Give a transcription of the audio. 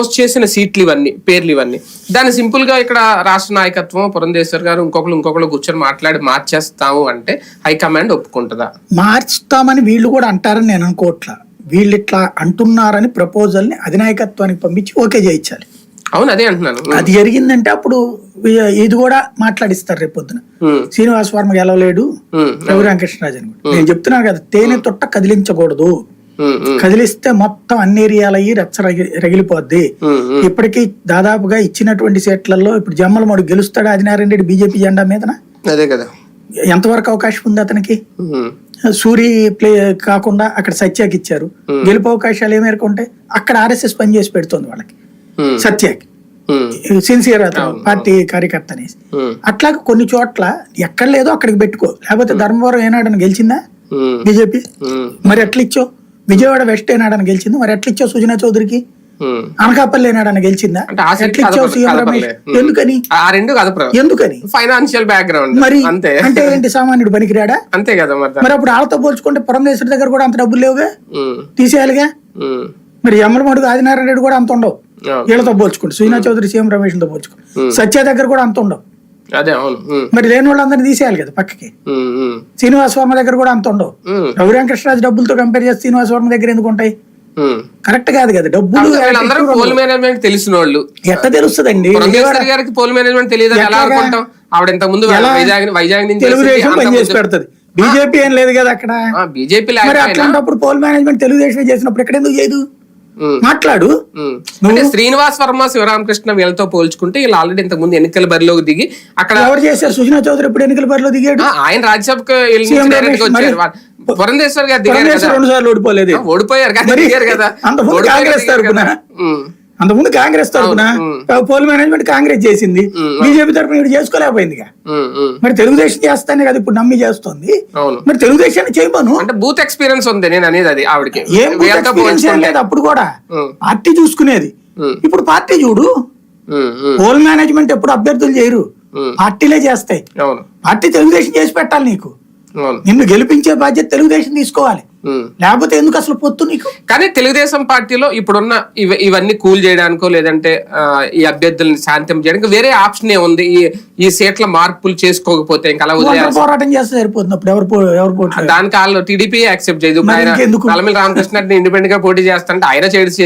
Announce చేసిన సీట్లు ఇవన్నీ పేర్లు ఇవన్నీ. దాన్ని సింపుల్గా ఇక్కడ రాష్ట్ర నాయకత్వం పురంధేశ్వర్ గారు ఇంకొకరు ఇంకొకరు కూర్చొని మాట్లాడి మార్చేస్తాము అంటే హైకమాండ్ ఒప్పుకుంటుందా? మార్చుతామని వీళ్ళు కూడా అంటారని నేను అనుకోవట్లా. వీళ్ళు ఇట్లా అంటున్నారని ప్రపోజల్ని అధినాయకత్వానికి పంపించి ఓకే చేయించాలి. అవును అదే అంటున్నాను. అది జరిగిందంటే అప్పుడు ఇది కూడా మాట్లాడిస్తారు రేపు పొద్దున. ఉమ్, శ్రీనివాస్ వర్మ గెలవలేడు ఉమ్, రఘు రామకృష్ణరాజన్ కూడా. నేను చెప్తున్నాను కదా తేనె తొట్ట కదిలించకూడదు. కదిలిస్తే మొత్తం అన్ని ఏరియాలు అయ్యి రచ్చ రగి- రగిలిపోద్ది. ఇప్పటికీ దాదాపుగా ఇచ్చినటువంటి సీట్లలో ఇప్పుడు జమ్మలమడు గెలుస్తాడు ఆదినారాయణ రెడ్డి బీజేపీ జెండా మీదన? అదే కదా. ఎంతవరకు అవకాశం ఉంది అతనికి? సూరి ప్లే కాకుండా అక్కడ సత్యాకి ఇచ్చారు. గెలుపు అవకాశాలు ఏ మేరకు ఉంటాయి అక్కడ ఆర్ఎస్ఎస్ పనిచేసి పెడుతుంది వాళ్ళకి. సత్యాకి. సిన్సియర్ అతను పార్టీ కార్యకర్త అనేసి. అట్లాగే కొన్ని చోట్ల ఎక్కడ లేదో అక్కడికి పెట్టుకో. లేకపోతే ధర్మవరం ఏనాడని గెలిచిందా బీజేపీ? మరి ఎట్లా ఇచ్చో విజయవాడ వెస్ట్ ఏనాడని గెలిచింది. మరి ఎట్లా ఇచ్చో సుజనా చౌదరికి. అనకాపల్లి ఏనాడని గెలిచిందా? సీఎం. రమేష్. ఎందుకని? ఆ రెండు ఎందుకని? Financial background. మరి అంతే. అంటే ఏంటి సామాన్యుడు పనికిరాడా? అంతే కదా మరి మరి అప్పుడు వాళ్ళతో పోల్చుకుంటే పురంధేశ్వరి దగ్గర కూడా అంత డబ్బులు లేవుగా? తీసేయాలిగా? మరి ఎమ్మలమడుగు ఆదినారాయణ రెడ్డి కూడా అంత ఉండవు. వీళ్ళతో పోల్చుకుంటే సుజనా చౌదరి సీఎం రమేష్తో పోల్చుకుంటే. సత్య దగ్గర కూడా అంత ఉండవు. అదే అవును. మరి లేని వాళ్ళందరినీ తీసేయాలి కదా పక్కకి. శ్రీనివాస్ వర్మ దగ్గర కూడా అంత ఉండవు. ఉమ్, రఘురామకృష్ణరాజు డబ్బులతో కంపేర్ చేస్తే శ్రీనివాస్ వర్మ దగ్గర ఎందుకు ఉంటాయి. కరెక్ట్ కాదు కదా డబ్బులు పోల్ మేనేజ్మెంట్ తెలిసిన వాళ్ళు. ఎట్ట తెలుస్తుందండి? గారికి పోల్ మేనేజ్మెంట్ తెలియదు ఎలా? అనుకుంటాం? ఆవిడ ఇంతకు ముందు వైజాగ్ వైజాగ్ నుంచి తెలుగుదేశం పనిచేసి పెడుతుంది. బీజేపీ ఏం లేదు కదా అక్కడ? బీజేపీ అట్లాంటప్పుడు పోల్ మేనేజ్మెంట్ తెలుగుదేశం చేసినప్పుడు ఇక్కడ ఎందుకు చేయదు? మాట్లాడు. అంటే శ్రీనివాస్ వర్మ శివరామకృష్ణ వీళ్ళతో పోల్చుకుంటే వీళ్ళు ఆల్రెడీ ఇంతకు ముందు ఎన్నికల బరిలోకి దిగి అక్కడ ఎవరు చేశారు? సుజనా చౌదరి ఎప్పుడు ఎన్నికల బరిలో దిగాడు? ఆయన రాజ్యసభకు వచ్చారు? పురంధేశ్వర్ గారు దిగారు ఓడిపోలేదు. ఓడిపోయారు కదా. కాంగ్రెస్ తరపున. కదా. అంతకుముందు కాంగ్రెస్ తరపున పోల్ మేనేజ్మెంట్ కాంగ్రెస్ చేసింది. బీజేపీ తరపున ఇప్పుడు ఉమ్. మరి తెలుగుదేశం చేస్తానే కదా ఇప్పుడు నమ్మి చేస్తుంది. మరి తెలుగుదేశాన్ని చేయమను. అంటే బూత్ ఎక్స్పీరియన్స్ ఉంది నేను అనేది అది ఆవిడకి. ఏం ఎక్స్పీరియన్స్ లేదు అప్పుడు కూడా. పార్టీ చూసుకునేది. ఇప్పుడు పార్టీ చూడు. పోల్ మేనేజ్మెంట్ ఎప్పుడు అభ్యర్థులు చేయరు. పార్టీలే చేస్తాయి. పార్టీ తెలుగుదేశం చేసి పెట్టాలి నీకు. నిన్ను గెలిపించే బాధ్యత తెలుగుదేశం తీసుకోవాలి. లేకపోతే ఎందుకు అసలు పొత్తు నీకు? కానీ తెలుగుదేశం పార్టీలో ఇప్పుడున్న ఇవ- ఇవన్నీ కూల్ చేయడానికో లేదంటే ఈ అభ్యర్థుల్ని శాంతం చేయడానికి వేరే ఆప్షన్ ఏ ఉంది. ఈ ఈ సీట్ల మార్పులు చేసుకోకపోతే ఇంకా అలా పోరాటం చేస్తే సరిపోతుంది అప్పుడు. ఎవరు ఎవరు పోటీ దానికి వాళ్ళు టీడీపీ యాక్సెప్ట్ చేయదు. ఆయన? నల్లమిల్లి రామకృష్ణ ఇండిపెండెంట్గా పోటీ చేస్తారంటే ఆయన చేసి చేసి